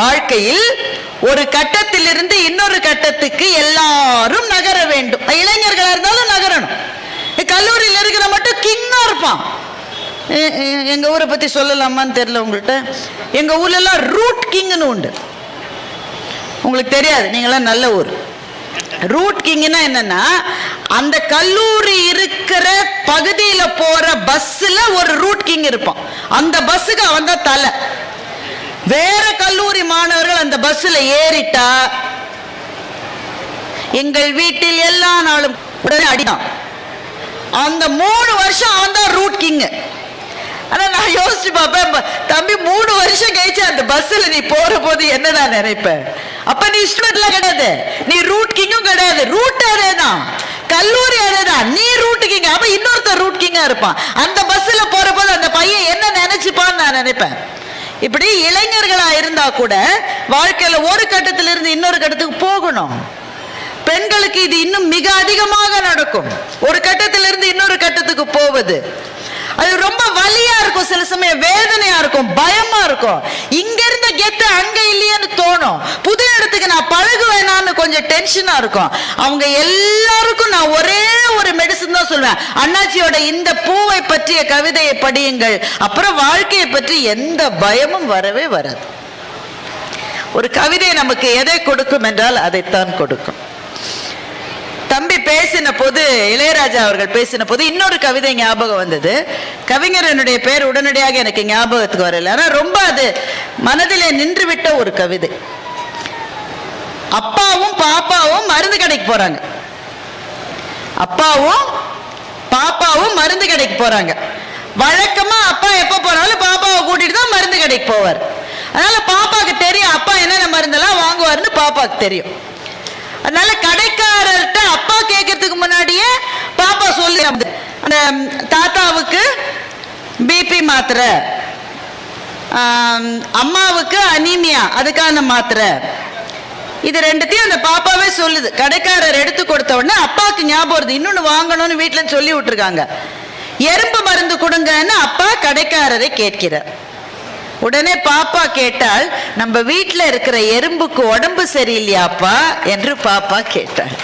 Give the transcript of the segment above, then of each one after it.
வாழ்க்கையில் ஒரு கட்டத்திலிருந்து இன்னொரு கட்டத்துக்கு எல்லாரும் நகர வேண்டும். இளைஞர்களா இருந்தாலும் நகரணும். கல்லூரியில் இருக்கிற மட்டும் கிங்கா இருப்பான். எங்கள் எங்க ஊரை பத்தி சொல்லலாமான்னு தெரியல உங்கள்கிட்ட. எங்க ஊர்ல எல்லாம் ரூட் கிங்னு உண்டு. உங்களுக்கு தெரியாது நீங்களாம் நல்ல ஊர். ரூட் கிங்னா என்னன்னா அந்த கல்லூரி இருக்கிற பகுதியில் போற பஸ்ல ஒரு ரூட் கிங் இருப்பான். அந்த பஸ்ஸுக்கு அவன் தான் தலை. வேற கல்லூரி மாணவர்கள் அந்த பஸ்ல ஏறிட்டா எங்கள் வீட்டில் எல்லா நாளும் உடனே அடிதான். அந்த மூணு வருஷம் அவன் தான் ரூட் கிங் ஆனால் நான் யோசிச்சு பார்ப்பேன் தம்பி மூணு வருஷம் கழிச்சு அந்த பஸ்ஸில் நீ போகிற போது என்னதான் நினைப்ப? அப்போ நீ ஸ்டூடெண்ட்லாம் கிடையாது. நீ ரூட் கிங்கும் கிடையாது. ரூட் அதேதான். கல்லூரி அதேதான். நீ ரூட் கிங் அப்போ இன்னொருத்தர் ரூட் கிங்காக இருப்பான். அந்த பஸ்ஸில் போகிற போது அந்த பையன் என்ன நினைச்சுப்பான்னு நான் நினைப்பேன். இப்படி இளைஞர்களா இருந்தா கூட வாழ்க்கையில ஒரு கட்டத்துல இருந்து இன்னொரு கட்டத்துக்கு போகணும். பெண்களுக்கு இது இன்னும் மிக அதிகமாக நடக்கும். ஒரு கட்டத்திலிருந்து இன்னொரு கட்டத்துக்கு போவது. அது ரொம்ப வலியா இருக்கும் சில சமயம் வேதனையா இருக்கும் பயமா இருக்கும். இங்க இருந்த கெத்து அங்க இல்லையேன்னு தோணும். புது இடத்துக்கு நான் பழகுவேனான்னு கொஞ்சம் டென்ஷனா இருக்கும். அவங்க எல்லாருக்கும் நான் ஒரே ஒரு மெடிசன் தான் சொல்லுவேன் அண்ணாச்சியோட இந்த பூவை பற்றிய கவிதையை படியுங்கள். அப்புறம் வாழ்க்கையை பற்றி எந்த பயமும் வரவே வராது. ஒரு கவிதை நமக்கு எதை கொடுக்கும் என்றால் அதைத்தான் கொடுக்கும். தம்பி பேசின போது இளையராஜா அவர்கள் பேசின போது இன்னொரு கவிதை ஞாபகம் வந்தது. கவிஞரனுடைய பேர் உடனடியாக எனக்கு ஞாபகத்துக்கு வரல. ஆனா ரொம்ப அது மனதிலே நின்று விட்ட ஒரு கவிதை. அப்பாவும் பாப்பாவும் மருந்து கடைக்கு போறாங்க. அப்பாவும் பாப்பாவும் மருந்து கடைக்கு போறாங்க. வழக்கமா அப்பா எப்ப போனாலும் பாப்பாவை கூட்டிட்டு தான் மருந்து கடைக்கு போவார். அதனால பாப்பாக்கு தெரியும் அப்பா என்னென்ன மருந்தெல்லாம் வாங்குவாருன்னு பாப்பாக்கு தெரியும். அதனால கடைக்கா முன்னாடியே பாப்பா சொல்லி அந்த தாத்தாவுக்கு பிபி மாத்திரை. அம்மாவுக்கு அனீமியா அதுக்கான மாத்திரை. இது ரெண்டுத்தையும் அந்த பாப்பாவே சொல்லுது. கடைக்காரர் எடுத்து கொடுத்த உடனே அப்பாவுக்கு ஞாபகம் வருது. இன்னொன்று வாங்கணும்னு வீட்டில் சொல்லி விட்டுருக்காங்க. எறும்பு மருந்து கொடுங்கன்னு அப்பா கடைக்காரரை கேட்கிறார். உடனே பாப்பா கேட்டால் நம்ம வீட்டில் இருக்கிற எறும்புக்கு உடம்பு சரியில்லையாப்பா? என்று பாப்பா கேட்டாள்.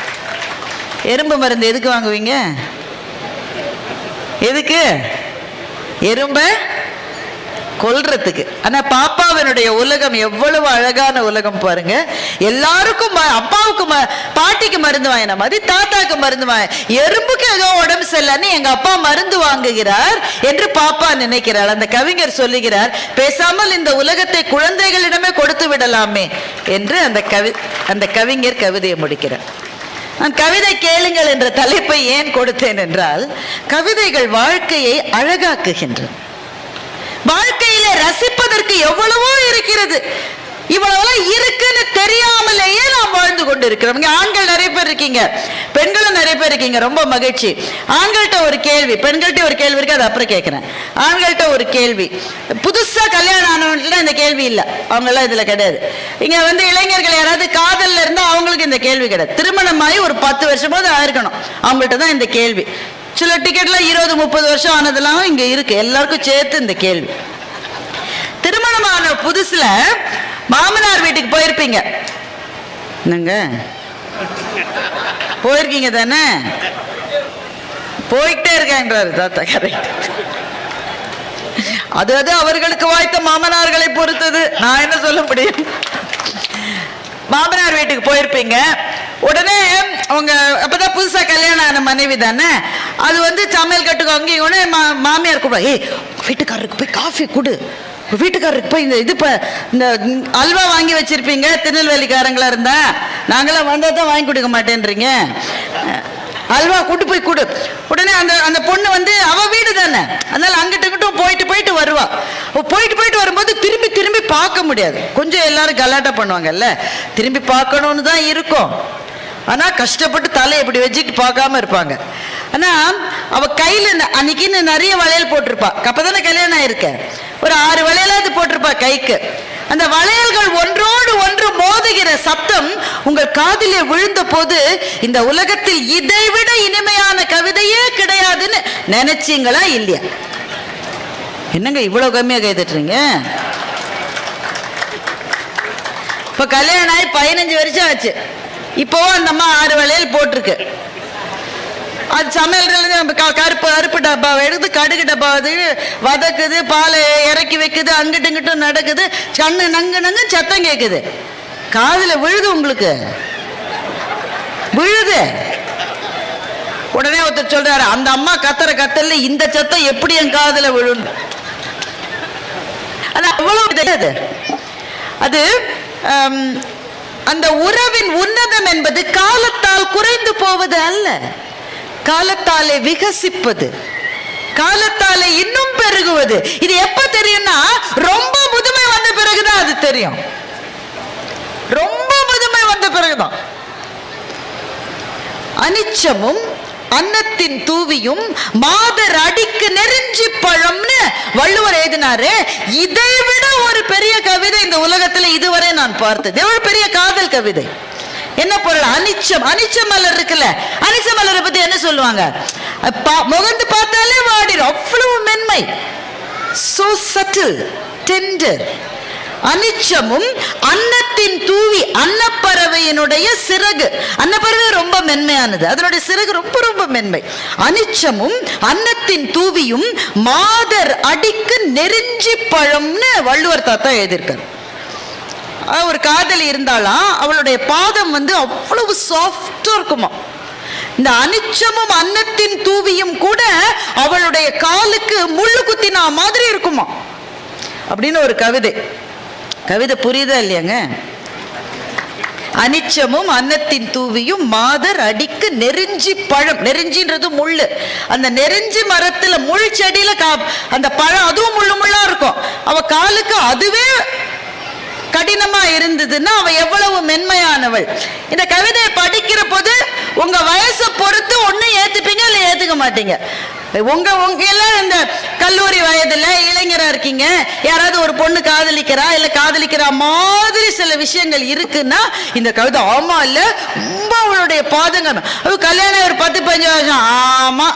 எறும்பு மருந்து எதுக்கு வாங்குவீங்க? எதுக்கு? எறும்ப கொல்றதுக்கு. ஆனா பாப்பாவினுடைய உலகம் எவ்வளவு அழகான உலகம் பாருங்க. எல்லாருக்கும் அப்பாவுக்கு ம- பாட்டிக்கு மருந்து வாங்கின மாதிரி தாத்தாக்கு மருந்து வாங்க எறும்புக்கு ஏதோ உடம்பு சரியில்லைன்னு எங்க அப்பா மருந்து வாங்குகிறார் என்று பாப்பா நினைக்கிறார் அந்த கவிஞர் சொல்லுகிறார் பேசாமல் இந்த உலகத்தை குழந்தைகளிடமே கொடுத்து விடலாமே என்று அந்த கவி அந்த கவிஞர் கவிதையை முடிக்கிறார். நான் கவிதை கேளுங்கள் என்ற தலைப்பை ஏன் கொடுத்தேன் என்றால் கவிதைகள் வாழ்க்கையை அழகாக்குகின்றன. வாழ்க்கையில ரசிப்பதற்கு எவ்வளவோ இருக்கிறது. இவ்வளவெல்லாம் இருக்குன்னு தெரியாமலேயே நாம் வாழ்ந்து கொண்டு இருக்கிறோம் இங்க ஆண்கள் நிறைய பேர் இருக்கீங்க. பெண்களும் நிறைய பேர் இருக்கீங்க. ரொம்ப மகிழ்ச்சி. ஆண்கள்கிட்ட ஒரு கேள்வி. பெண்கள்கிட்ட ஒரு கேள்வி இருக்கு அது அப்புறம் கேட்கிறேன். ஆண்கள்கிட்ட ஒரு கேள்வி. புதுசா கல்யாணம் ஆனவங்கள்ட்ட இந்த கேள்வி இல்லை. அவங்க எல்லாம் இதுல கிடையாது. இங்க வந்து இளைஞர்கள் யாராவது காதல்ல இருந்தா அவங்களுக்கு இந்த கேள்வி கிடையாது. திருமணமாகி ஒரு பத்து வருஷமாவது ஆயிருக்கணும். அவங்கள்ட்ட தான் இந்த கேள்வி. சில டிக்கெட்லாம் இருபது முப்பது வருஷம் ஆனதெல்லாம் இங்க இருக்கு. எல்லாருக்கும் சேர்த்து இந்த கேள்வி. திருமணமான புதுசுல மாமனார் வீட்டுக்கு போயிருப்பீங்க. என்னங்க? போயிருக்கீங்க தானே? போயிட்டே இருக்காங்கிறாரு தாத்தா கரெக்ட் அது அது அவர்களுக்கு வாய்த்த மாமனார்களை பொறுத்தது. நான் என்ன சொல்ல முடியும்? மாமனார் வீட்டுக்கு போயிருப்பீங்க. உடனே அவங்க அப்பதான் புதுசா கல்யாணம் ஆன மனைவி தானே? அது வந்து சமையல் கட்டுக்கு அங்கேயும் உடனே மா- மாமியார் கூட ஏய் வீட்டுக்காரருக்கு போய் காஃபி கொடு. உங்க வீட்டுக்காரருக்கு போய் இந்த இது இப்போ இந்த அல்வா வாங்கி வச்சிருப்பீங்க திருநெல்வேலிக்காரங்களா இருந்தா நாங்களாம் வந்தா தான் வாங்கி கொடுக்க மாட்டேன்றீங்க. அல்வா கூட்டு போய் கொடு. உடனே அந்த அந்த பொண்ணு வந்து அவ வீடு தானே. அதனால அங்கிட்ட இங்கிட்டும் போயிட்டு போயிட்டு வருவா. போயிட்டு போயிட்டு வரும்போது திரும்பி திரும்பி பார்க்க முடியாது. கொஞ்சம் எல்லாரும் கலாட்டா பண்ணுவாங்கல்ல. திரும்பி பார்க்கணும்னு தான் இருக்கும். ஆனால் கஷ்டப்பட்டு தலையை இப்படி வச்சுட்டு பார்க்காம இருப்பாங்க. ஆனால் அவள் கையில் அன்னைக்குன்னு நிறைய வளையல் போட்டிருப்பா. அப்பதானே கல்யாணம் ஆயிருக்கேன். ஒரு ஆறு வளையலாவது போட்டிருப்பா கைக்கு. அந்த வளையல்கள் ஒன்றோடு ஒன்று மோதுகிற சப்தம் உங்கள் காதிலே விழுந்த போது இந்த உலகத்தில் இதைவிட இனிமையான கவிதையே கிடையாதுன்னு நினைச்சீங்களா இல்லையா? என்னங்க இவ்வளோ கம்மியாக கைதட்டுறீங்க? இப்போ கல்யாணம் ஆகி பதினஞ்சு வருஷம் ஆச்சு. இப்போவும் அந்த அம்மா ஆறு வளையல் போட்டிருக்கு. அது சமையல் கருப்பு கருப்பு டப்பாவை எடுத்து கடுகு டப்பா அது வதக்குது பாலை இறக்கி வைக்குது அங்கிட்டு இங்கிட்டும் நடக்குது. சன்னு நங்கு நங்கு சத்தம் கேட்குது காதில் விழுது உங்களுக்கு. விழுது. உடனே ஒருத்தர் சொல்றாரு அந்த அம்மா கத்துற கத்தல்ல இந்த சத்தம் எப்படி என் காதில் விழும்? அது அவ்வளவு தெரியாது. அது அந்த உறவின் உன்னதம் என்பது காலத்தால் குறைந்து போவது அல்ல. காலத்தாலே விகசிப்பது காலத்தாலே இன்னும் பெருகுவது. இது எப்ப தெரியும்னா ரொம்ப முதுமை வந்த பிறகுதான் அது தெரியும். ரொம்ப முதுமை வந்த பிறகுதான். அனிச்சமும் அன்னத்தின் தூவியும் மாதர் அடிக்கு நெருஞ்சி பழம்னு வள்ளுவர் எழுதினாரு. இதை விட ஒரு பெரிய கவிதை இந்த உலகத்துல இதுவரை நான் பார்த்தது. எவ்வளவு பெரிய காதல் கவிதை. என்ன பொருள்? அனிச்சம். அனிச்ச மலர் இருக்குல்ல? அனிச்ச மலரை பத்தி என்ன சொல்லுவாங்க? முகந்து பார்த்தாலே வாடிடும் அவ்வளவு மென்மை. சோ சட்டில் டெண்டர் அனிச்சமும் அன்னத்தின் தூவி அன்னப்பறவையினுடைய சிறகு. அன்னப்பறவை ரொம்ப மென்மையானது. அதனுடைய சிறகு ரொம்ப ரொம்ப மென்மை. அனிச்சமும் அன்னத்தின் தூவியும் மாதர் அடிக்கு நெருஞ்சி பழம்னு வள்ளுவர் தாத்தா எழுதியிருக்காரு. ஒரு காதலி இருந்தாலாம் அவளுடைய பாதம் வந்து அவ்வளவு சாஃப்டா இருக்குமா. இந்த அனிச்சமும் அன்னத்தின் தூவியும் கூட அவளுடைய காலுக்கு முள்ளு குத்தினா மாதிரி இருக்குமா. அப்படின்னு ஒரு கவிதை. கவிதை புரியுதா இல்லையாங்க? அனிச்சமும் அன்னத்தின் தூவியும் மாதர் அடிக்கு நெருஞ்சி பழம். நெருஞ்சின்றது முள்ளு. அந்த நெருஞ்சி மரத்துல முள் செடியில கா அந்த பழம் அதுவும் முள்ளு முள்ளா இருக்கும். அவ காலுக்கு அதுவே கடினமா இருந்ததுன்னா அவ எவ்வளவு மென்மையானவள். இந்த கவிதையை படிக்கிற போது உங்க வயசை பொறுத்து ஒண்ணு ஏத்துப்பீங்க இல்ல ஏத்துக்க மாட்டீங்க? உங்க உங்க எல்லாம் இந்த கல்லூரி வயதுல இளைஞரா இருக்கீங்க. யாராவது ஒரு பொண்ணு காதலிக்கிறா இல்ல காதலிக்கிறா மாதிரி சில விஷயங்கள் இருக்குன்னா இந்த கவிதை ஆமா இல்ல ரொம்ப அவளுடைய பாதங்கள். கல்யாணம் ஒரு பத்து பதினஞ்சு வருஷம். ஆமா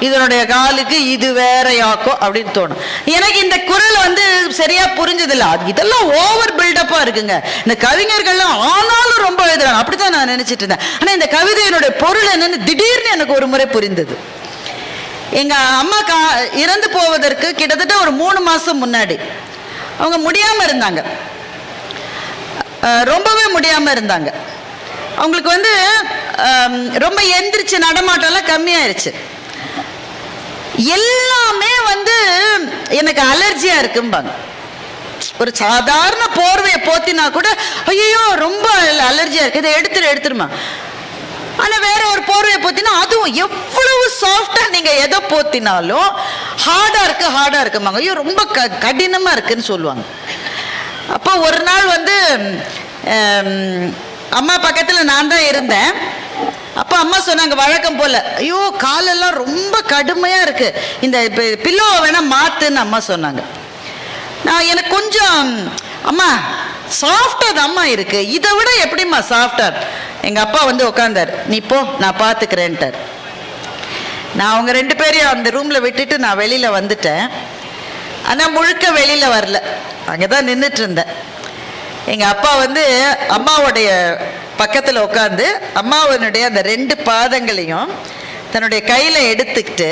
இதனுடைய காலுக்கு இது வேறையாக்கும் அப்படின்னு தோணும். எனக்கு இந்த குரல் வந்து சரியா புரிஞ்சதில்ல. அது இதெல்லாம் ஓவர் பில்டப்பா இருக்குங்க. இந்த கவிஞர்கள்லாம் ஆனாலும் ரொம்ப எழுதுறாங்க. அப்படித்தான் நான் நினைச்சிட்டு இருந்தேன். ஆனா இந்த கவிதையினுடைய பொருள் என்னன்னு திடீர்னு எனக்கு ஒரு முறை புரிந்தது. எங்கள் அம்மா கா இறந்து போவதற்கு கிட்டத்தட்ட ஒரு மூணு மாதம் முன்னாடி. அவங்க முடியாமல் இருந்தாங்க. ரொம்பவே முடியாமல் இருந்தாங்க. அவங்களுக்கு வந்து ரொம்ப எந்திரிச்சு நடமாட்டம்லாம் கம்மியாயிருச்சு. எல்லாமே வந்து எனக்கு அலர்ஜியாக இருக்கும்பாங்க. ஒரு சாதாரண போர்வையை போத்தினா கூட ஐயோ ரொம்ப அலர்ஜியாக இருக்குது இதை எடுத்துரு எடுத்துருமா. ஆனா வேற ஒரு போர்வையை போத்தினா அதுவும் எவ்வளவு சாஃப்டா நீங்க எதை போத்தினாலும் ஹார்டா இருக்கு ஹார்டா இருக்குமாங்க ஐயோ ரொம்ப க கடினமா இருக்குன்னு சொல்லுவாங்க. அப்போ ஒரு நாள் வந்து அம்மா பக்கத்துல நான் தான் இருந்தேன். அப்போ அம்மா சொன்னாங்க வழக்கம் போல. ஐயோ காலெல்லாம் ரொம்ப கடுமையா இருக்கு. இந்த பில்லோவை வேணா மாத்துன்னு அம்மா சொன்னாங்க. நான் எனக்கு கொஞ்சம் அம்மா சாஃப்டா அம்மா இருக்கு. இதை விட எப்படிம்மா சாஃப்டா எங்கள் அப்பா வந்து உட்காந்தார் நீ போ நான் பார்த்துக்கிறேன்ட்டார் நான் அவங்க ரெண்டு பேரையும் அந்த ரூமில் விட்டுட்டு நான் வெளியில் வந்துட்டேன். ஆனால் முழுக்க வெளியில் வரல. அங்கதான் நின்றுட்டு இருந்தேன் எங்கள் அப்பா வந்து அம்மாவுடைய பக்கத்தில் உட்காந்து அம்மாவனுடைய அந்த ரெண்டு பாதங்களையும் தன்னுடைய கையில் எடுத்துக்கிட்டு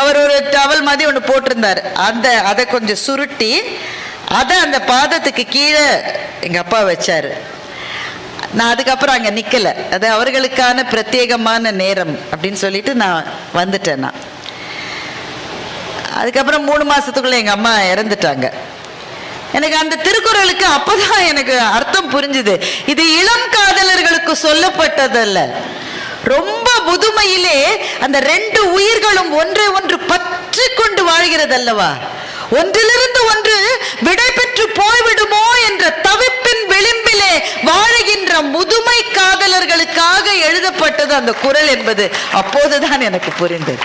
அவர் ஒரு டவல் மாதிரி ஒன்று போட்டிருந்தார். அந்த அதை கொஞ்சம் சுருட்டி அதை அந்த பாதத்துக்கு கீழே எங்கள் அப்பா வச்சார். நான் அதுக்கப்புறம் அங்க நிக்கல. அது அவர்களுக்கான பிரத்யேகமான நேரம் அப்படின்னு சொல்லிட்டு நான் வந்துட்டேன் நான். அதுக்கப்புறம் மூணு மாதத்துக்குள்ளே எங்கள் அம்மா இறந்துட்டாங்க. எனக்கு அந்த திருக்குறளுக்கு அப்போதான் எனக்கு அர்த்தம் புரிஞ்சுது. இது இளம் காதலர்களுக்கு சொல்லப்பட்டதல்ல. ரொம்ப முதுமையிலே அந்த ரெண்டு உயிர்களும் ஒன்றை ஒன்று பற்றி கொண்டு வாழ்கிறது அல்லவா ஒன்றிலிருந்து ஒன்று விடை பெற்று போய்விடுமோ என்ற தவிப்பு விளிம்பிலே வாழுகின்ற முதுமை காதலர்களுக்காக எழுதப்பட்டது அந்த குரல் என்பது அப்போதுதான் எனக்கு புரிந்தது.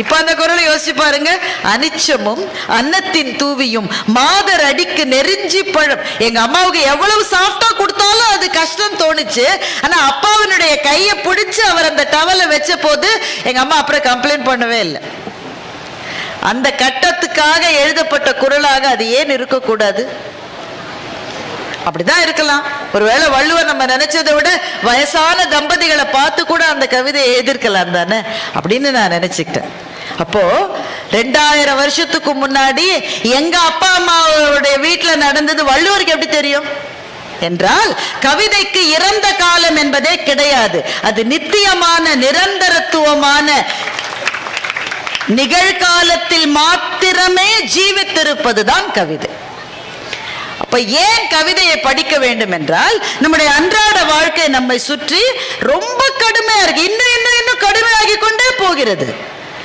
இப்ப அந்த குரலை யோசிச்சு பாருங்க. அனிச்சமும் அன்னத்தின் தூவியும் மாதர் அடிக்கு நெறிஞ்சி பழம். எங்க அம்மாவுக்கு எவ்வளவு சாஃப்டா கொடுத்தாலும் அது கஷ்டம் தோணுச்சு. ஆனா அப்பாவினுடைய கையை பிடிச்சு அவர் அந்த டவலை வச்ச போது எங்க அம்மா அப்புறம் கம்ப்ளைண்ட் பண்ணவே இல்லை. அந்த கட்டத்துக்காக எழுதப்பட்ட குரலாக அது ஏன் இருக்கக்கூடாது? அப்படிதான் இருக்கலாம். ஒருவேளை வள்ளுவர் நம்ம நினைச்சதை விட வயசான தம்பதிகளை பார்த்து கூட அந்த கவிதையை எதிர்க்கலாம் தானே? அப்படின்னு நான் நினைச்சுக்கிட்டேன். அப்போ ரெண்டாயிரம் வருஷத்துக்கு முன்னாடி எங்க அப்பா அம்மாவுடைய வீட்டுல நடந்தது வள்ளுவருக்கு எப்படி தெரியும்? என்றால் கவிதைக்கு இறந்த காலம் என்பதே கிடையாது. அது நித்தியமான நிரந்தரத்துவமான நிகழ்காலத்தில் மாத்திரமே ஜீவித்திருப்பதுதான் கவிதை. இப்ப ஏன் கவிதையை படிக்க வேண்டும் என்றால் நம்முடைய அன்றாட வாழ்க்கை நம்மை சுற்றி ரொம்ப கடுமையா இருக்கு. இன்னும் இன்னும் இன்னும் கடுமையாகி கொண்டே போகிறது.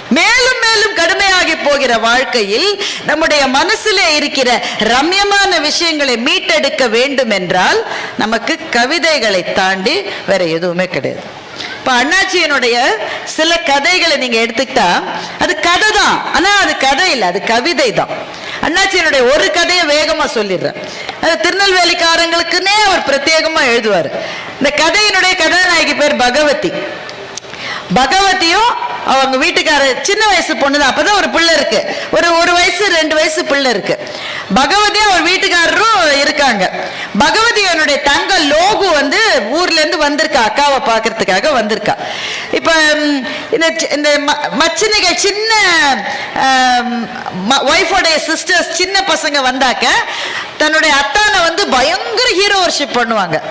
மேலும் மேலும் கடுமையாகி போகிற வாழ்க்கையில் நம்முடைய மனசிலே இருக்கிற ரம்யமான விஷயங்களை மீட்டெடுக்க வேண்டும் என்றால் நமக்கு கவிதைகளை தாண்டி வேற எதுவுமே கிடையாது. இப்ப அண்ணாச்சியனுடைய சில கதைகளை நீங்க எடுத்துக்கிட்டா அது கதை தான். ஆனா அது கதை இல்லை அது கவிதை தான். அண்ணாச்சியனுடைய ஒரு கதையை வேகமா சொல்லிடுறேன். அது திருநெல்வேலிக்காரங்களுக்குன்னே அவர் பிரத்யேகமா எழுதுவார். இந்த கதையினுடைய கதாநாயகி பேர் பகவதி. பகவதியும் அவங்க வீட்டுக்கார சின்ன வயசு பொண்ணு தான். அப்பதான் ஒரு பிள்ளை இருக்கு. ஒரு ஒரு வயசு ரெண்டு வயசு பிள்ளை இருக்கு. பகவதியும் அவர் வீட்டுக்காரரும் இருக்காங்க பகவதி தங்க லோகு வந்து ஊர்ல இருந்து வந்திருக்கா அக்காவை பார்க்கறதுக்காக வந்திருக்கா. இப்ப இந்த சி- இந்த மச்சினிகள் சின்ன ஒய்ஃபோடைய சிஸ்டர்ஸ் சின்ன பசங்க வந்தாக்க தன்னுடைய அத்தானை வந்து பயங்கர ஹீரோ வர்ஷிப் பண்ணுவாங்க.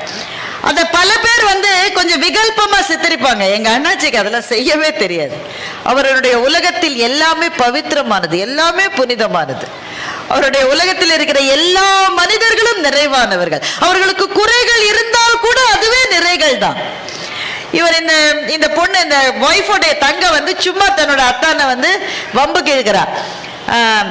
அத பல பேர் வந்து கொஞ்சம் விகல்பமா சித்தரிப்பாங்க. எங்க அண்ணாச்சிக்கு அதெல்லாம் செய்யவே தெரியாது. அவருடைய உலகத்தில் எல்லாமே பவித்திரமானது எல்லாமே புனிதமானது. அவருடைய உலகத்தில் இருக்கிற எல்லா மனிதர்களும் நிறைவானவர்கள். அவர்களுக்கு குறைகள் இருந்தால் கூட அதுவே நிறைகள் தான் இவர் இந்த இந்த பொண்ணு இந்த ஒய்ஃபோடைய தங்க வந்து சும்மா தன்னோட அத்தானை வந்து வம்பு இழுக்கிறா ஆஹ்,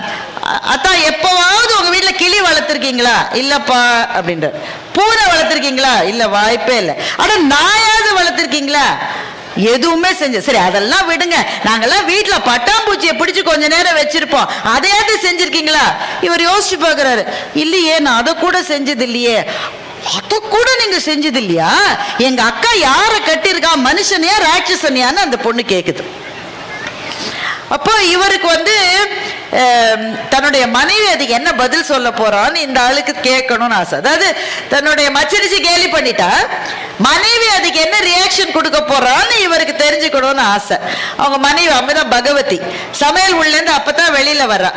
அத்தா எப்பவாவது உங்க வீட்ல கிளி வளர்த்துருக்கீங்களா? இல்லப்பா அப்படின்ற பூனை வளர்த்துருக்கீங்களா? இல்ல வாய்ப்பே இல்லை. ஆனா நாயாவது வளர்த்துருக்கீங்களா? எதுவுமே செஞ்ச சரி அதெல்லாம் விடுங்க. நாங்கெல்லாம் வீட்டில் பட்டாம்பூச்சியை பிடிச்சு கொஞ்ச நேரம் வச்சிருப்போம். அதையாவது செஞ்சிருக்கீங்களா? இவர் யோசிச்சு பார்க்குறாரு. இல்லையே நான் அதை கூட செஞ்சது இல்லையே அத கூட நீங்க செஞ்சது இல்லையா எங்க அக்கா யார கட்டியிருக்கா? மனுஷனையா ராட்சசனியான்னு அந்த பொண்ணு கேக்குது. அப்போ இவருக்கு வந்து தன்னுடைய மனைவி அதுக்கு என்ன பதில் சொல்ல போறான்னு இந்த ஆளுக்கு கேட்கணும்னு ஆசை. அதாவது தன்னுடைய மச்சரிச்சு கேலி பண்ணிட்டா மனைவி அதுக்கு என்ன ரியாக்ஷன் கொடுக்க போறான்னு இவருக்கு தெரிஞ்சுக்கணும்னு ஆசை. அவங்க மனைவி அம்மதான் பகவதி சமையல் உள்ள இருந்து அப்பதான் வெளியில வர்றா.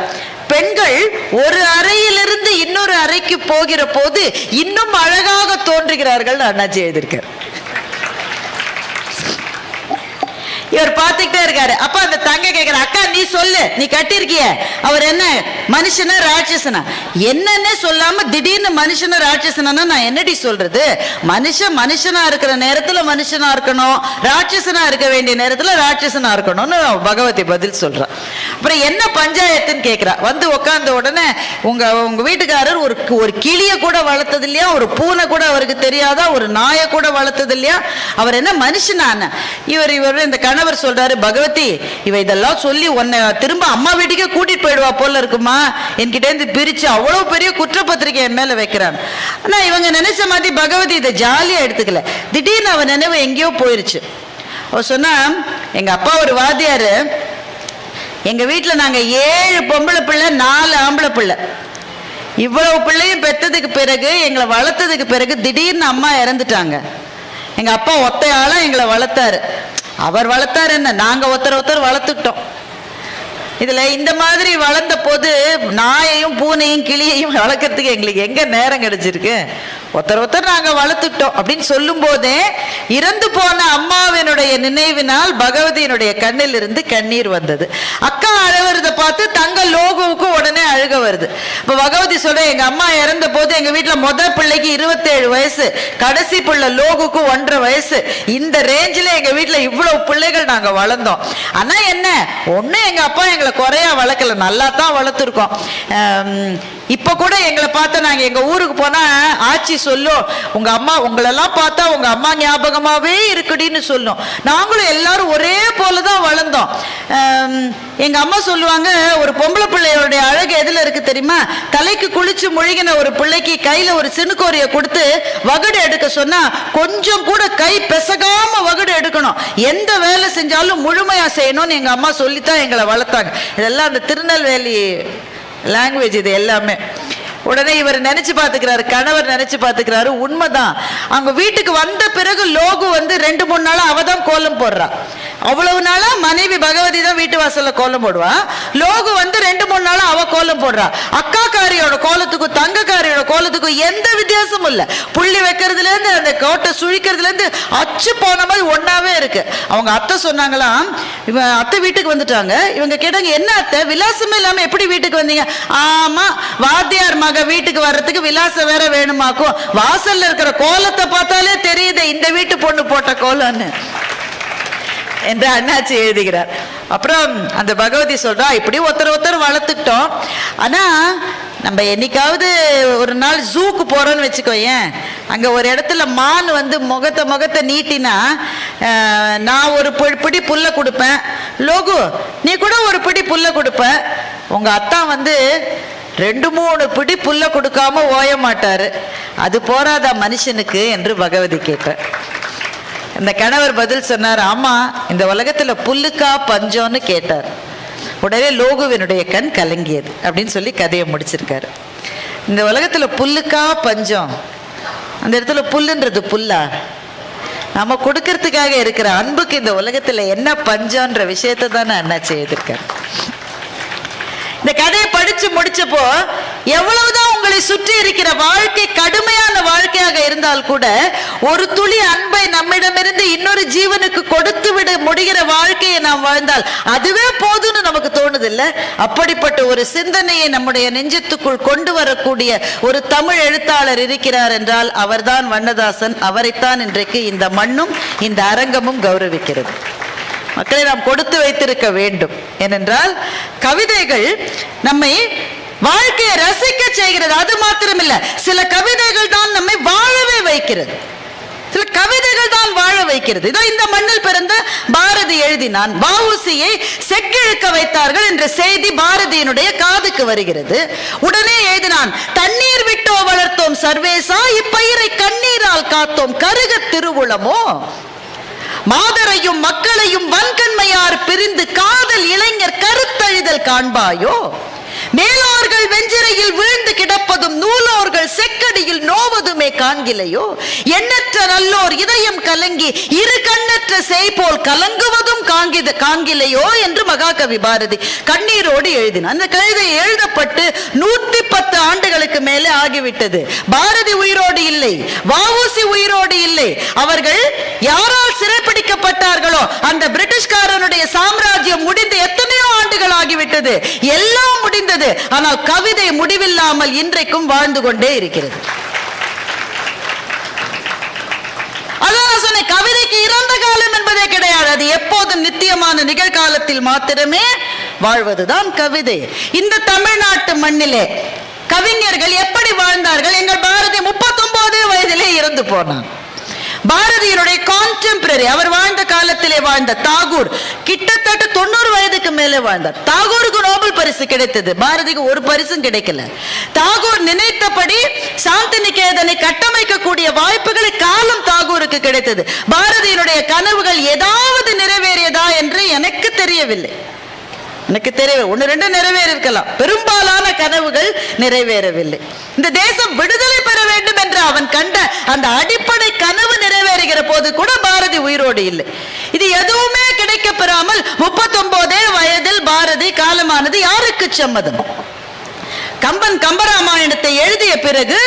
பெண்கள் ஒரு அறையிலிருந்து இன்னொரு அறைக்கு போகிற போது இன்னும் அழகாக தோன்றுகிறார்கள் அண்ணாச்சி எழுதியிருக்கார். இவர் பார்த்துக்கிட்டே இருக்காரு. அப்ப அந்த தங்க கேட்கிற அக்கா நீ சொல்லு. நீ கட்டிருக்கிய அவர் என்ன மனுஷனா ராட்சசனா? என்னன்னே சொல்லாம திடீர்னு மனுஷனா ராட்சசனா நான் என்னடி சொல்றது? மனுஷன் மனுஷனா இருக்கிற நேரத்துல மனுஷனா இருக்கணும். ராட்சசனா இருக்க வேண்டிய நேரத்துல ராட்சசனா இருக்கணும்னு பகவதி பதில் சொல்றான் அப்புறம் என்ன பஞ்சாயத்துன்னு கேட்கிறா வந்து உட்கார்ந்த உடனே உங்க உங்க வீட்டுக்காரர் ஒரு ஒரு கிளிய கூட வளர்த்தது இல்லையா ஒரு பூனை கூட அவருக்கு தெரியாதா? ஒரு நாயை கூட வளர்த்தது இல்லையா அவர் என்ன மனுஷனான? இவர் இவர் இந்த கணவர் சொல்றாரு பகவதி இவ இதெல்லாம் சொல்லி உன்னை திரும்ப அம்மா வீட்டுக்கே கூட்டிட்டு போயிடுவா போல இருக்குமா? என்கிட்ட இருந்து பிரிச்சு அவ்வளவு பெரிய குற்றப்பத்திரிக்கை என் மேல வைக்கிறான். ஆனா இவங்க நினைச்ச மாதிரி பகவதி இதை ஜாலியா எடுத்துக்கல. திடீர்னு அவன் நினைவு எங்கேயோ போயிருச்சு. அவ சொன்னா எங்க அப்பா ஒரு வாத்தியாரு. எங்க வீட்டுல நாங்க ஏழு பொம்பளை பிள்ளை நாலு ஆம்பளை பிள்ளை. இவ்வளவு பிள்ளையும் பெத்ததுக்கு பிறகு எங்களை வளர்த்ததுக்கு பிறகு திடீர்னு அம்மா இறந்துட்டாங்க. எங்க அப்பா ஒத்தையாளா எங்களை வளர்த்தாரு. அவர் வளர்த்தாரு என்ன? நாங்க ஒருத்தர் ஒருத்தர் வளர்த்துக்கிட்டோம். இதுல இந்த மாதிரி வளர்ந்த போது நான் பூனையும் கிளியையும் வளர்க்கறதுக்கு எங்களுக்கு எங்க நேரம் கிடைச்சிருக்கு? ஒருத்தர் ஒருத்தர் நாங்க வளர்த்துட்டோம் அப்படின்னு சொல்லும் போதே இறந்து போன அம்மாவினுடைய நினைவினால் பகவதியினுடைய கண்ணில் இருந்து கண்ணீர் வந்தது. அக்கா அழுவுறத பார்த்து தங்க லோகோவுக்கு உடனே அழுக வருது. இப்ப பகவதி சொல்ற எங்க அம்மா இறந்த போது எங்க வீட்டுல முத பிள்ளைக்கு இருபத்தேழு வயசு கடைசி பிள்ளை லோகுக்கு ஒன்றரை வயசு. இந்த ரேஞ்சில எங்க வீட்டுல இவ்வளவு பிள்ளைகள் நாங்க வளர்ந்தோம். ஆனா என்ன ஒண்ணு எங்க அப்பா எங்களை குறையா வளர்க்கல. நல்லா தான் வளர்த்துருக்கோம் இப்போ கூட எங்களை பார்த்தா நாங்கள் எங்கள் ஊருக்கு போனால் ஆச்சி சொல்லும் உங்கள் அம்மா உங்களெல்லாம் பார்த்தா உங்கள் அம்மா ஞாபகமாகவே இருக்குடின்னு சொல்லும். நாங்களும் எல்லாரும் ஒரே போல தான் வளர்ந்தோம் எங்கள் அம்மா சொல்லுவாங்க ஒரு பொம்பளை பிள்ளையோடைய அழகு எதில் இருக்குது தெரியுமா? தலைக்கு குளிச்சு முழுகின ஒரு பிள்ளைக்கு கையில் ஒரு சினுக்கோரியை கொடுத்து வகுடு எடுக்க சொன்னால் கொஞ்சம் கூட கை பெசகாமல் வகுடு எடுக்கணும். எந்த வேலை செஞ்சாலும் முழுமையாக செய்யணும்னு எங்கள் அம்மா சொல்லித்தான் எங்களை வளர்த்தாங்க. இதெல்லாம் அந்த திருநெல்வேலி லாங்குவேஜ் இது எல்லாமே. உடனே இவர் நினைச்சு பாத்துக்கிறாரு கணவர் நினைச்சு பாத்துக்கிறாரு உண்மைதான். அவங்க வீட்டுக்கு வந்த பிறகு லோகு வந்து ரெண்டு மூணு நாளா அவ தான் கோலம் போடுறா. அவ்வளவு நாளா மனைவி பகவதி தான் வீட்டு வாசல்ல கோலம் போடுவா. லோகு வந்து ரெண்டு மூணு நாளா அவ கோலம் போடுறா. அக்காக்காரியோட கோலத்துக்கும் தங்கக்காரியோட கோலத்துக்கும் எந்த வித்தியாசமும் இல்ல. புள்ளி வைக்கிறதுல இருந்து அந்த கோட்டை சுழிக்கிறதுல இருந்து அச்சு போன மாதிரி ஒன்னாவே இருக்கு. அவங்க அத்தை சொன்னாங்களாம் இவ அத்தை வீட்டுக்கு வந்துட்டாங்க. இவங்க கேட்டாங்க என்ன அத்தை? விலாசமே இல்லாம எப்படி வீட்டுக்கு வந்தீங்க? ஆமா வாத்தியார் மக வீட்டுக்கு வர்றதுக்கு விலாசம் வேற வேணுமாக்கும். வாசல்ல இருக்கிற கோலத்தை பார்த்தாலே தெரியுது இந்த வீட்டு பொண்ணு போட்ட கோலம்னு. என்று அண்ணாச்சி எழுதுகிறார். அப்புறம் அந்த பகவதி சொல்றா இப்படி ஒருத்தர் ஒருத்தர் வளர்த்துக்கிட்டோம். ஆனா நம்ம என்னைக்காவது ஒரு நாள் ஜூக்கு போறோம்னு வச்சுக்கோயேன். அங்க ஒரு இடத்துல மான் வந்து முகத்தை முகத்தை நீட்டினா நான் ஒரு பிடி புல்ல கொடுப்பேன். லோகு நீ கூட ஒரு பிடி புல்ல கொடுப்ப. உங்க அத்தா வந்து ரெண்டு மூணு பிடி புல்ல கொடுக்காம ஓய மாட்டாரு. அது போராதா மனுஷனுக்கு என்று பகவதி கேட்டார் இந்த கணவர் பதில் சொன்னார் ஆமா இந்த உலகத்துல புல்லுக்கா பஞ்சம்னு கேட்டார். உடனே லோகுவினுடைய கண் கலங்கியது அப்படின்னு சொல்லி கதையை முடிச்சிருக்காரு. இந்த உலகத்துல புல்லுக்கா பஞ்சம்? அந்த இடத்துல புல்லுன்றது புல்லா? நம்ம கொடுக்கறதுக்காக இருக்கிற அன்புக்கு இந்த உலகத்துல என்ன பஞ்சம்ன்ற விஷயத்தை தானே என்ன செய்திருக்கேன் இந்த கதையை படிச்சு முடிச்சப்போ எவ்வளவுதான் உங்களை சுற்றி இருக்கிற வாழ்க்கை கடுமையான வாழ்க்கையாக இருந்தால் கூட ஒரு துளி அன்பை நம்மிடமிருந்து இன்னொரு ஜீவனுக்கு கொடுத்து விட முடிகிற வாழ்க்கையை நாம் வாழ்ந்தால் அதுவே போதும்னு நமக்கு தோணுது இல்ல அப்படிப்பட்ட ஒரு சிந்தனையை நம்முடைய நெஞ்சத்துக்குள் கொண்டு வரக்கூடிய ஒரு தமிழ் எழுத்தாளர் இருக்கிறார் என்றால் அவர்தான் வண்ணதாசன். அவரைத்தான் இன்றைக்கு இந்த மண்ணும் இந்த அரங்கமும் கௌரவிக்கிறது. மக்களை நாம் கொடுத்து வைத்திருக்க வேண்டும். ஏனென்றால் கவிதைகள் நம்மை வாழ்க்கையை ரசிக்க செய்கிறது. அது மாத்திரமில்ல. சில கவிதைகள் தான் நம்மை வாழவே வைக்கிறது. சில கவிதைகள் தான் வாழ வைக்கிறது. இதோ இந்த மண்ணில் பிறந்த பாரதி எழுதினான் வஉசியை செக்கிழுக்க வைத்தார்கள் என்ற செய்தி பாரதியினுடைய காதுக்கு வருகிறது. உடனே எழுதினான் தண்ணீர் விட்டோ வளர்த்தோம் சர்வேசா இப்பயிரை கண்ணீரால் காத்தோம் கருக திருவுளமோ? மாதரையும் மக்களையும் வன்கண்மையார் பிரிந்து காதல் இளைஞர் கருத்தழிதல் காண்பாயோ? மேலோர்கள் வெஞ்சிரையில் வீழ்ந்து கிடப்பதும் நூலோர்கள் செக்கடியில் நோவதுமே காண்கிலையோ? எண்ணற்ற நல்லோர் இதயம் கலங்கி இரு கண்ணற்ற செய் போல் கலங்குவதும் காண்கித காண்கிலையோ? என்று மகாகவி பாரதி கண்ணீரோடு எழுதினார் அந்த கவிதை எழுதப்பட்டு நூத்தி பத்து ஆண்டுகளுக்கு மேலே ஆகிவிட்டது. பாரதி உயிரோடு இல்லை வாவூசி உயிரோடு இல்லை. அவர்கள் யாரால் இருக்கிறார்களோ அந்த பிரிட்டிஷ்காரனுடைய சாம்ராஜ்யம் முடிந்து எத்தனையோ ஆண்டுகள் ஆகிவிட்டது. எல்லாம் முடிந்தது. ஆனால் கவிதை முடிவில்லாமல் இன்றைக்கும் வாழ்ந்து கொண்டே இருக்கிறது. கவிதைக்கு இறந்த காலம் என்பதே கிடையாது. அது எப்போதும் நித்தியமான நிகழ்காலத்தில் மாத்திரமே வாழ்வதுதான் கவிதை. இந்த தமிழ்நாட்டு மண்ணிலே கவிஞர்கள் எப்படி வாழ்ந்தார்கள்? எங்கள் பாரதி முப்பத்தி ஒன்பது வயதிலே இறந்து போனான். பாரதியினுடைய கான்டெம்பரரி அவர் வாழ்ந்த காலத்திலே வாழ்ந்த தாகூர் கிட்டத்தட்ட தொண்ணூறு வயதுக்கு மேலே வாழ்ந்தார். தாகூருக்கு நோபல் பரிசு கிடைத்தது. பாரதிக்கு ஒரு பரிசும் கிடைக்கல. தாகூர் நினைத்தபடி சாந்தி நிகேதனை கட்டமைக்கக்கூடிய வாய்ப்புகளை காலம் தாகூருக்கு கிடைத்தது. பாரதியினுடைய கனவுகள் ஏதாவது நிறைவேறியதா என்று எனக்கு தெரியவில்லை. எனக்கு தெரிய ஒன்று ரெண்டு நிறைவேறி இருக்கலாம் பெரும்பாலான கனவுகள் நிறைவேறவில்லை. இந்த தேசம் விடுதலை பெற வேண்டும் என்று அவன் கண்ட அந்த அடிப்படை கனவு நிறைவேறுகிற போது கூட பாரதி உயிரோடு இல்லை. இது எதுவுமே கிடைக்க பெறாமல் முப்பத்தொன்பதே வயதில் பாரதி காலமானது யாருக்கு சம்மதம்? கம்பன் கம்பராமாயணத்தை எழுதிய பிறகு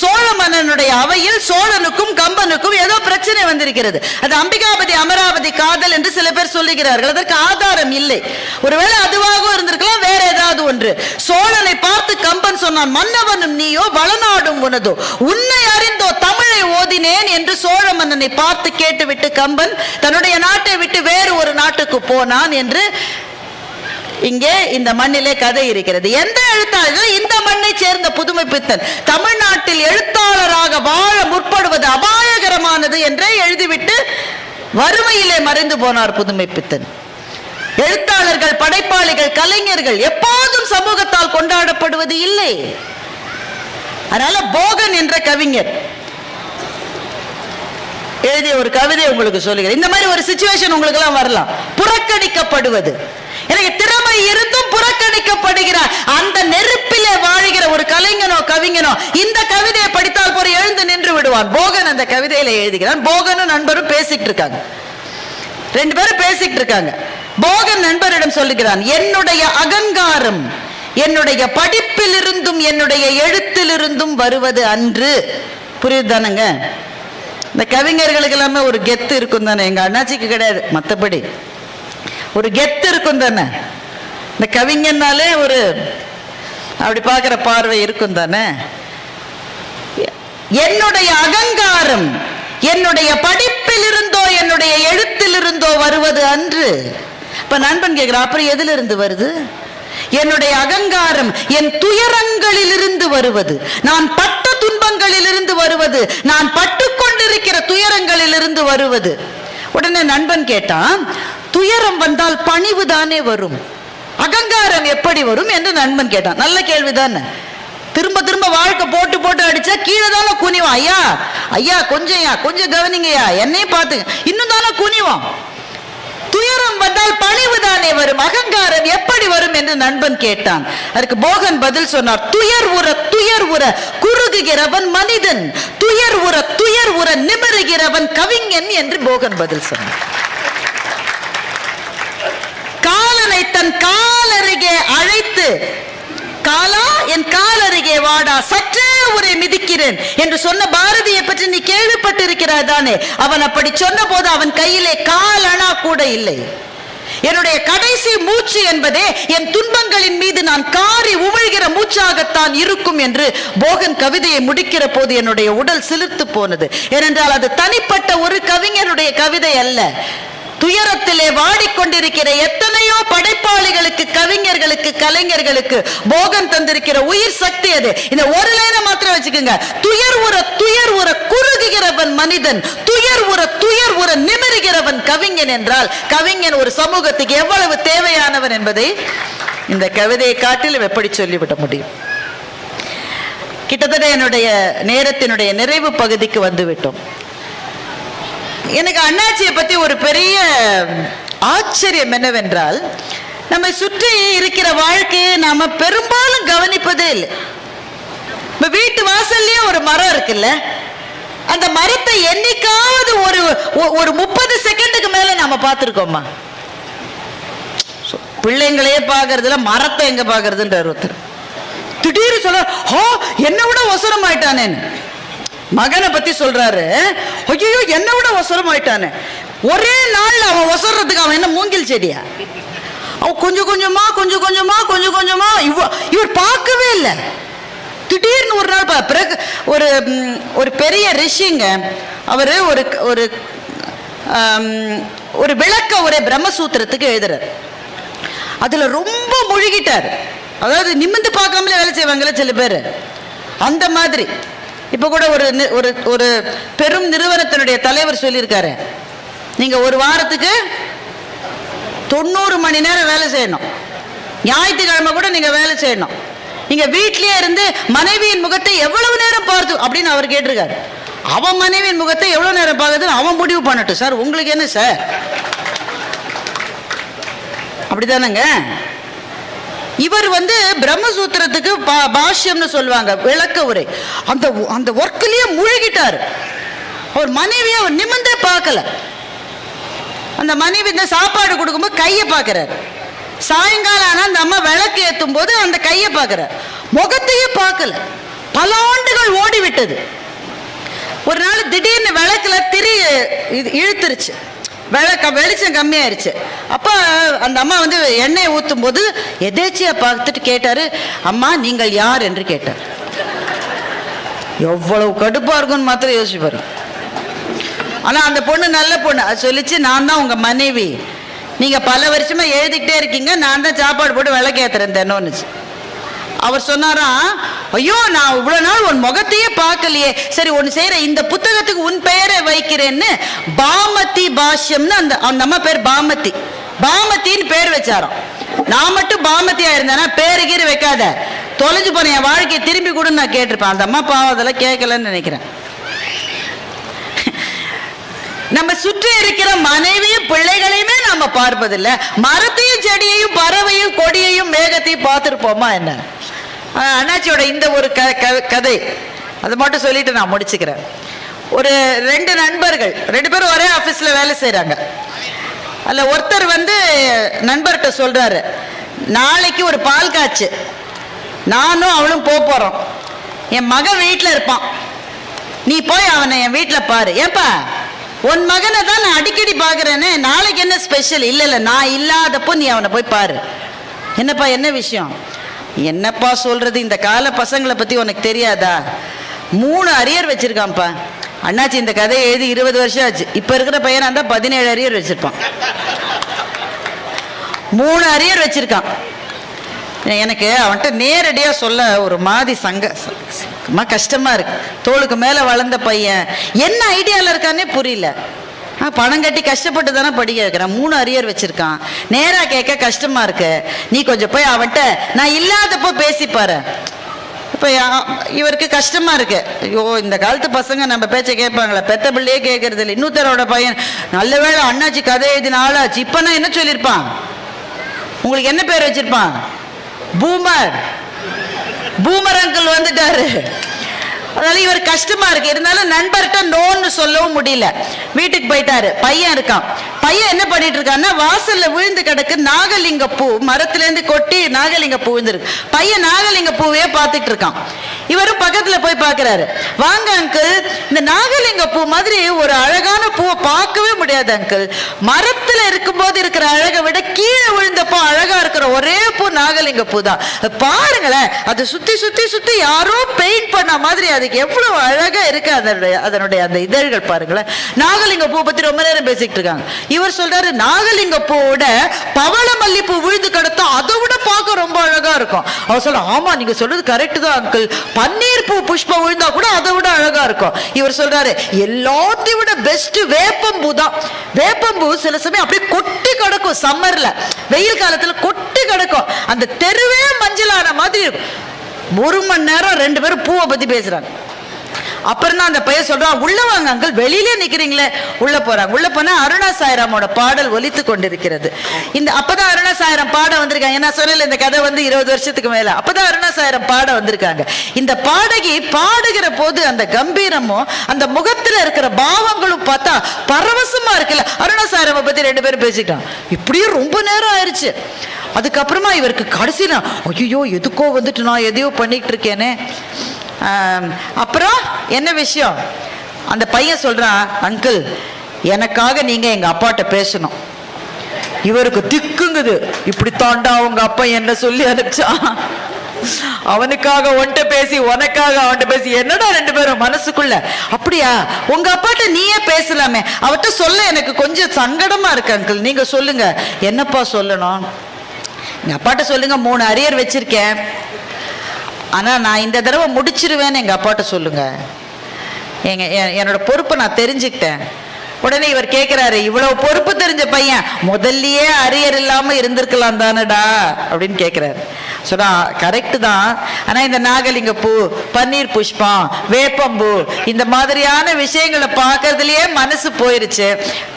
சோழ மன்னனுடைய அவையில் சோழனுக்கும் கம்பனுக்கும் ஏதோ பிரச்சனை வந்திருக்கிறது. அது அம்பிகாபதி அமராவதி காதல் என்று சில பேர் சொல்லுகிறார்கள். அதற்கு ஆதாரம் இல்லை. ஒருவேளை அதுவாகவும் இருந்திருக்கலாம் வேற ஏதாவது ஒன்று. சோழனை பார்த்து கம்பன் சொன்னான் மன்னவனும் நீயோ வளநாடும் உனதோ உன்னை அறிந்தோ தமிழை ஓதினேன் என்று சோழ மன்னனை பார்த்து கேட்டுவிட்டு கம்பன் தன்னுடைய நாட்டை விட்டு வேறு ஒரு நாட்டுக்கு போனான் என்று இங்கே இந்த மண்ணிலே கதை இருக்கிறது. எந்த எழுத்தாளர் இந்த மண்ணை சேர்ந்த புதுமை பித்தன்? தமிழ்நாட்டில் எழுத்தாளராக வாழ முற்படுவது அபாயகரமானது என்றே எழுதிவிட்டு வறுமையிலே மறைந்து போனார் புதுமை பித்தன். எழுத்தாளர்கள் படைப்பாளிகள் கலைஞர்கள் எப்போதும் சமூகத்தால் கொண்டாடப்படுவது இல்லை. அதனால போகன் என்ற கவிஞர் எழுதிய ஒரு கவிதை உங்களுக்கு சொல்லுகிறேன். இந்த மாதிரி ஒரு சுச்சுவேஷன் உங்களுக்கு எல்லாம் வரலாம். புறக்கணிக்கப்படுவது. எனக்கு திறமை இருந்தும் புறக்கணிக்கப்படுகிறார். அந்த நெருப்பிலே வாழுகிற ஒரு கலைஞனோ கவிஞனோ இந்த கவிதையை படித்தால் போற எழுந்து நின்று விடுவான். போகன் அந்த கவிதையில எழுதுகிறான். போகனும் நண்பரும் பேசிட்டு இருக்காங்க. ரெண்டு பேரும் பேசிட்டு இருக்காங்க. போகன் நண்பரிடம் சொல்லுகிறான் என்னுடைய அகங்காரம் என்னுடைய படிப்பிலிருந்தும் என்னுடைய எழுத்திலிருந்தும் வருவது அன்று. புரியுதானுங்க இந்த கவிஞர்களுக்கு எல்லாமே ஒரு கெத்து இருக்கும் தானே. எங்க அண்ணாச்சிக்கு கிடையாது. மற்றபடி ஒரு கெத்து இருக்கும் தானே? இந்த கவிஞன்னாலே ஒரு அப்படி பார்க்குற பார்வை இருக்கும் தானே? என்னுடைய அகங்காரம் என்னுடைய படிப்பில் இருந்தோ என்னுடைய எழுத்தில் இருந்தோ வருவது அன்று. இப்ப நண்பன் கேட்கிற அப்புறம் எதிலிருந்து இருந்து வருது? என்னுடைய அகங்காரம் என் துயரங்களிலிருந்து வருவது. நான் பட்ட துன்பங்களிலிருந்து வருவது. நான் பட்டுக்கொண்டிருக்கிற துயரங்களிலிருந்து வருவது. உடனே நண்பன் கேட்டான் துயரம் வந்தால் பணிவு தானே வரும். அகங்காரம் எப்படி வரும் என்று நண்பன் கேட்டான். நல்ல கேள்விதானே. திரும்ப திரும்ப வாழ்க்கை போட்டு போட்டு அடிச்சா கீழே தானே குனிவோம் ஐயா ஐயா கொஞ்சம் ஐயா கொஞ்சம் கவனிங்கய்யா என்னையும் பார்த்துங்க. இன்னும் தானே குனிவான். துயரம் வந்தால் பணிவு தானே வரும். அகங்காரம் எப்படி வரும் என்று நண்பன் கேட்டான். அதுக்கு போகன் பதில் சொன்னார். துயர் உற துயர் உற குறுகுகிறவன் மனிதன். துயர் உற துயர் உற நிமிருகிறவன் கவிஞன் என்று போகன் பதில் சொன்னார். காலா என் கால் அருகே வாடா சற்றே உரை மிதிக்கிறேன் என்று சொன்ன பாரதியை பற்றி நீ கேள்விப்பட்டிருக்கிறாய் தானே? அவன் அப்படி சொன்ன போது அவன் கையிலே கால் அணா கூட இல்லை. என்னுடைய கடைசி மூச்சு என்பதே என் துன்பங்களின் மீது நான் காரி உமிழ்கிற மூச்சாகத்தான் இருக்கும் என்று போகன் கவிதையை முடிக்கிற போது என்னுடைய உடல் சிலிர்த்து போனது. ஏனென்றால் அது தனிப்பட்ட ஒரு கவிஞருடைய கவிதை அல்ல. துயரத்திலே வாடிக்கொண்டிருக்கிற எத்தனையோ படைப்பாளிகளுக்கு கவிஞர்களுக்கு கலைஞர்களுக்கு போகன் தந்திருக்கிற உயிர் சக்தி அது. இந்த ஒரு லைனை மாத்திரம் வச்சுக்கோங்க. துயர் உற துயர் உற குறுகுகிறவன் மனிதன் துயர் உற துயர் உற நிமிருகிறவன் கவிஞன் என்றால் கவிஞன் ஒரு சமூகத்துக்கு எவ்வளவு தேவையானவன் என்பதை இந்த கவிதையை காட்டிலும் எப்படி சொல்லிவிட முடியும்? கிட்டத்தட்ட என்னுடைய நேரத்தினுடைய நிறைவு பகுதிக்கு வந்துவிட்டோம். எனக்கு அண்ணாச்சியை பத்தி ஒரு பெரிய ஆச்சரியம் என்னவென்றால் நம்மை சுற்றி இருக்கிற வாழ்க்கையை நாம பெரும்பாலும் கவனிப்பதே இல்லை. இப்ப வீட்டு வாசல்லயே ஒரு மரம் இருக்குல்ல? அந்த மரத்தை என்னைக்காவது ஒரு ஒ- ஒரு முப்பது செகண்டுக்கு மேல நாம பார்த்துருக்கோமா? பிள்ளைங்களையே பார்க்கறதுல மரத்தை எங்க பாக்குறதுன்ற ஒருத்தர். திடீர்னு சொல்ல ஹோ என்னை விட ஒசரம் ஆயிட்டானேன்னு. மகனை பத்தி சொல்றாரு. ஐயோ என்னை விட ஒசரம் ஆயிட்டானே. ஒரே நாள்ல அவன் ஒசர்றதுக்கு அவன் என்ன மூங்கில் செடியா? அவன் கொஞ்சம் கொஞ்சமா கொஞ்சம் கொஞ்சமா கொஞ்சம் கொஞ்சமா இவ இவர் பார்க்கவே இல்லை. திடீர்னு ஒரு நாள் பா- பிறகு ஒரு ஒரு பெரிய ரிஷிங்க அவர் ஒரு ஒரு ஒரு விளக்க ஒரு பிரம்மசூத்திரத்துக்கு எழுதுறார். அதுல ரொம்ப முழுகிட்டார். அதாவது நிமிந்து பார்க்காமலே வேலை செய்வாங்கல்ல சில பேர். அந்த மாதிரி. இப்போ கூட ஒரு நி- ஒரு ஒரு பெரும் நிறுவனத்தினுடைய தலைவர் சொல்லியிருக்காரு. நீங்க ஒரு வாரத்துக்கு தொண்ணூறு மணி நேரம் வேலை செய்யணும். ஞாயிற்றுக்கிழமை கூட நீங்க வேலை செய்யணும். நீங்க வீட்லயே இருந்து மனைவியின் முகத்தை எவ்வளவு நேரம் பார்த்து அப்படின்னு அவர் கேட்டிருக்காரு. அவன் மனைவியின் முகத்தை எவ்வளவு நேரம் பார்க்கறதுன்னு அவன் முடிவு பண்ணட்டும். சார் உங்களுக்கு என்ன சார்? அப்படிதானங்க இவர் வந்து பிரம்மசூத்திரத்துக்கு பா- பாஷ்யம்னு சொல்லுவாங்க விளக்க உரை. அந்த அந்த ஒர்க்கிலேயே முழுகிட்டார். அவர் மனைவியை அவர் நிமிந்தே பார்க்கல. அந்த மனைவி இந்த சாப்பாடு கொடுக்கும்போது கையை பார்க்குறாரு. சாயங்காலம் ஆனால் அந்த அம்மா விளக்கு ஏற்றும் போது அந்த கையை பார்க்கறார். முகத்தையே பார்க்கல. பல ஆண்டுகள் ஓடி விட்டது ஒரு நாள் திடீர்னு விளக்கில் திரி இது இழுத்துருச்சு. விளக்க வெளிச்சம் கம்மியாயிருச்சு. அப்போ அந்த அம்மா வந்து எண்ணெயை ஊற்றும் போது எதேச்சியா பார்த்துட்டு கேட்டாரு அம்மா நீங்கள் யார்? என்று கேட்டார். எவ்வளவு கடுப்பா இருக்கும்னு மாத்திரம் யோசிச்சு பாருங்க. ஆனா அந்த பொண்ணு நல்ல பொண்ணு. அது சொல்லிச்சு நான் தான் உங்க மனைவி. நீங்க பல வருஷமா எழுதிக்கிட்டே இருக்கீங்க. நான் தான் சாப்பாடு போட்டு விளக்கேத்துறேன் தினம்னுச்சு அவர் சொன்னாராம் ஐயோ நான் இவ்வளவு நாள் உன் முகத்தையே பார்க்கலையே. சரி ஒன்னு செய்யற. இந்த புத்தகத்துக்கு உன் பெயரை வைக்கிறேன்னு பாமதி பாஷ்யம்னு அந்த அந்த அம்மா பேர் பாமதி பாமத்தின்னு பேர் வச்சாராம். நான் மட்டும் பாமதியா இருந்தேன்னா பேரு கீறு வைக்காத. தொலைஞ்சு போன என் வாழ்க்கையை திரும்பி கூட நான் கேட்டிருப்பேன். அந்த அம்மா பாவம் அதெல்லாம் கேட்கலன்னு நினைக்கிறேன். நம்ம சுற்றி இருக்கிற மனைவியும் பிள்ளைகளையுமே நம்ம பார்ப்பதில்லை. மரத்தையும் செடியையும் பறவையும் கொடியையும் மேகத்தையும் பார்த்துருப்போமா என்ன? அண்ணாச்சியோட இந்த ஒரு க கதை. அதை மட்டும் சொல்லிட்டு நான் முடிச்சுக்கிறேன். ஒரு ரெண்டு நண்பர்கள் ரெண்டு பேரும் ஒரே ஆஃபீஸில் வேலை செய்கிறாங்க அதில் ஒருத்தர் வந்து நண்பர்கிட்ட சொல்கிறாரு நாளைக்கு ஒரு பால் காய்ச்சு. நானும் அவளும் போக போகிறோம் என் மகன் வீட்டில் இருப்பான். நீ போய் அவனை என் வீட்டில் பாரு. ஏப்பா உன் மகனை தான் நான் அடிக்கடி பார்க்குறேன்னு நாளைக்கு என்ன ஸ்பெஷல் இல்லை இல்லை நான் இல்லாதப்போ நீ அவனை போய் பாரு. என்னப்பா என்ன விஷயம்? என்னப்பா சொல்றது? இந்த கால பசங்களை பற்றி உனக்கு தெரியாதா? மூணு அரியர் வச்சிருக்கான்ப்பா. அண்ணாச்சி இந்த கதையை எழுதி இருபது வருஷம் ஆச்சு. இப்போ இருக்கிற பையனா இருந்தால் பதினேழு அரியர் வச்சிருப்பான். மூணு அரியர் வச்சிருக்கான். எனக்கு அவன்கிட்ட நேரடியாக சொல்ல ஒரு மாதிரி சங்க கஷ்டமா இருக்கு. தோளுக்கு மேலே வளர்ந்த பையன். என்ன ஐடியாவில் இருக்கானே புரியல. பணம் கட்டி கஷ்டப்பட்டு தானே படிக்க வைக்கிறேன் மூணு அரியர் வச்சிருக்கான். நேராக கேட்க கஷ்டமா இருக்கு. நீ கொஞ்சம் போய் அவன்கிட்ட நான் இல்லாதப்போ பேசிப்பாரு இப்போ இவருக்கு கஷ்டமா இருக்கு. ஐயோ இந்த காலத்து பசங்க நம்ம பேச்சை கேட்பாங்களா. பெத்த பிள்ளையே கேட்கறது இல்லை. இன்னொருத்தரோட பையன் நல்ல வேளை அண்ணாச்சி கதை எழுதின ஆளாச்சு. இப்போ என்ன சொல்லியிருப்பான்? உங்களுக்கு என்ன பேர் வச்சிருப்பான்? பூமர். பூமர் அங்கிள் வந்துட்டாரு. அதனால இவர் கஷ்டமா இருக்கு. இருந்தாலும் நண்பர்கிட்ட நோன்னு சொல்லவும் முடியல. வீட்டுக்கு போயிட்டாரு. பையன் இருக்கான். பையன் என்ன பண்ணிட்டு இருக்கான்னா வாசல்ல விழுந்து கிடக்கு நாகலிங்க பூ மரத்துல இருந்து கொட்டி நாகலிங்க பூ விழுந்துருக்கு. பையன் நாகலிங்க பூவே பார்த்துட்டு இருக்கான். இவரும் பக்கத்துல போய் பார்க்கறாரு. வாங்க அங்கிள் இந்த நாகலிங்க பூ மாதிரி ஒரு அழகான பூவை பார்க்கவே முடியாது அங்கிள் மரத்துல இருக்கும்போது இருக்கிற அழகை விட கீழே விழுந்தப்போ அழகா இருக்கிற ஒரே பூ நாகலிங்க பூ தான். பாருங்களேன் அது சுத்தி சுத்தி சுத்தி யாரோ பெயிண்ட் பண்ண மாதிரி அது அதுக்கு எவ்வளவு அழகா இருக்கு அதனுடைய அதனுடைய அந்த இதழ்கள் பாருங்களேன். நாகலிங்க பூ பத்தி ரொம்ப நேரம் பேசிக்கிட்டு இருக்காங்க. இவர் சொல்றாரு நாகலிங்க பூவோட பவள மல்லிப்பூ விழுந்து கிடத்தா அதை விட பார்க்க ரொம்ப அழகா இருக்கும். அவர் சொல்ல ஆமா நீங்க சொல்றது கரெக்ட் தான் அங்கிள் பன்னீர் பூ புஷ்பம் விழுந்தா கூட அதை விட அழகா இருக்கும். இவர் சொல்றாரு எல்லாத்தையும் விட பெஸ்ட் வேப்பம்பூ தான். வேப்பம்பூ சில சமயம் அப்படியே கொட்டி கிடக்கும் சம்மர்ல வெயில் காலத்துல கொட்டி கிடக்கும். அந்த தெருவே மஞ்சளான மாதிரி இருக்கும். ஒரு மணி நேரம் ரெண்டு பேரும் பூவை பத்தி பேசுறாங்க. அப்புறம் தான் அந்த பையன் சொல்றான் உள்ள வாங்க அங்கிள் வெளியிலே நிக்கிறீங்களே. உள்ள போறாங்க. உள்ள போனா அருணா சாய்ராமோட பாடல் ஒலித்து கொண்டிருக்கிறது. இந்த அப்பதான் அருணா சாயிரம் பாட வந்திருக்காங்க. நான் சொன்னேன்ல இந்த கதை வந்து இருபது வருஷத்துக்கு மேல. அப்பதான் அருணா சாய்ராம் பாட வந்திருக்காங்க. இந்த பாடகி பாடுகிற போது அந்த கம்பீரமும் அந்த முகத்துல இருக்கிற பாவங்களும் பார்த்தா பரவசமா இருக்குல்ல. அருணா சாய்ராம பத்தி ரெண்டு பேரும் பேசிக்கிட்டான் இப்படியும் ரொம்ப நேரம் ஆயிடுச்சு அதுக்கப்புறமா இவருக்கு கடைசியில ஐயோ எதுக்கோ வந்துட்டு நான் எதையோ பண்ணிட்டு இருக்கேனே. அப்புறம் என்ன விஷயம்? அந்த பையன் சொல்கிறான் அங்கிள் எனக்காக நீங்கள் எங்கள் அப்பாட்ட பேசணும். இவருக்கு திக்குங்குது. இப்படி தாண்டா அவங்க அப்பா என்ன சொல்லி அனுப்பிச்சான். அவனுக்காக ஒன்ட்ட பேசி உனக்காக அவன்கிட்ட பேசி என்னடா ரெண்டு பேரும் மனசுக்குள்ள? அப்படியா? உங்க அப்பாட்ட நீயே பேசலாமே. அவர்கிட்ட சொல்ல எனக்கு கொஞ்சம் சங்கடமா இருக்கு அங்கிள். நீங்க சொல்லுங்க. என்னப்பா சொல்லணும்? எங்க அப்பாட்ட சொல்லுங்க மூணு அரியர் வச்சிருக்கேன். ஆனால் நான் இந்த தடவை முடிச்சிருவேன்னு எங்கள் அப்பாட்ட சொல்லுங்கள் எங்கள் என்னோடய பொறுப்பை நான் தெரிஞ்சுக்கிட்டேன். உடனே இவர் கேட்கிறாரு இவ்வளவு பொறுப்பு தெரிஞ்ச பையன் முதல்லயே அரியர் இல்லாம இருந்திருக்கலாம் தானடா? அப்படின்னு கேட்கிறாரு சொன்னா கரெக்ட் தான். ஆனா இந்த நாகலிங்க பூ பன்னீர் புஷ்பம் வேப்பம்பூ இந்த மாதிரியான விஷயங்களை பார்க்கறதுலயே மனசு போயிருச்சு.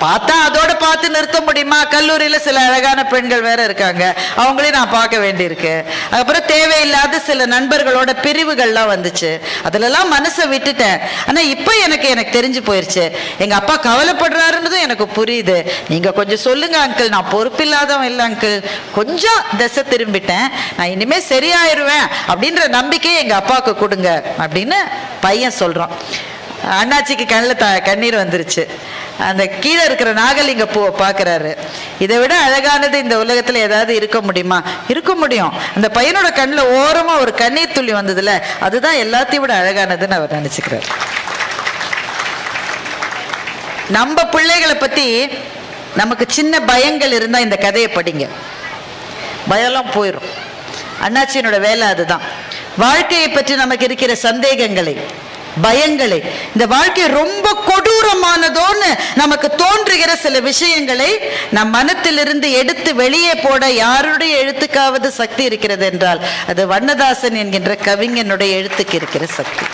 பார்த்தா அதோட பார்த்து நிறுத்த முடியுமா? கல்லூரியில சில அழகான பெண்கள் வேற இருக்காங்க. அவங்களையும் நான் பார்க்க வேண்டியிருக்கு. அப்புறம் தேவையில்லாத சில நண்பர்களோட பிரிவுகள்லாம் வந்துச்சு. அதுலலாம் மனசை விட்டுட்டேன். ஆனா இப்போ எனக்கு எனக்கு தெரிஞ்சு போயிருச்சு. எங்க அப்பா கவலை கவலைப்படுறாருன்றது எனக்கு புரியுது. நீங்க கொஞ்சம் சொல்லுங்க அங்கிள் நான் பொறுப்பில்லாதவன் இல்லை அங்கிள் கொஞ்சம் திசை திரும்பிட்டேன். நான் இனிமே சரியாயிருவேன் அப்படின்ற நம்பிக்கையை எங்க அப்பாவுக்கு கொடுங்க அப்படின்னு பையன் சொல்றான். அண்ணாச்சிக்கு கண்ணில் த கண்ணீர் வந்துருச்சு. அந்த கீழே இருக்கிற நாகலிங்க பூவை பார்க்குறாரு. இதை விட அழகானது இந்த உலகத்தில் ஏதாவது இருக்க முடியுமா? இருக்க முடியும். அந்த பையனோட கண்ணில் ஓரமாக ஒரு கண்ணீர் துளி வந்ததுல அதுதான் எல்லாத்தையும் விட அழகானதுன்னு அவர் நினச்சிக்கிறார். நம்ம பிள்ளைகளை பற்றி நமக்கு சின்ன பயங்கள் இருந்தால் இந்த கதையை படிங்க. பயம்லாம் போயிடும் அண்ணாச்சியனோட வேலை அதுதான். வாழ்க்கையை பற்றி நமக்கு இருக்கிற சந்தேகங்களை பயங்களை இந்த வாழ்க்கை ரொம்ப கொடூரமானதோன்னு நமக்கு தோன்றுகிற சில விஷயங்களை நம் மனத்திலிருந்து எடுத்து வெளியே போட யாருடைய எழுத்துக்காவது சக்தி இருக்கிறது என்றால் அது வண்ணதாசன் என்கின்ற கவிஞனுடைய எழுத்துக்கு இருக்கிற சக்தி.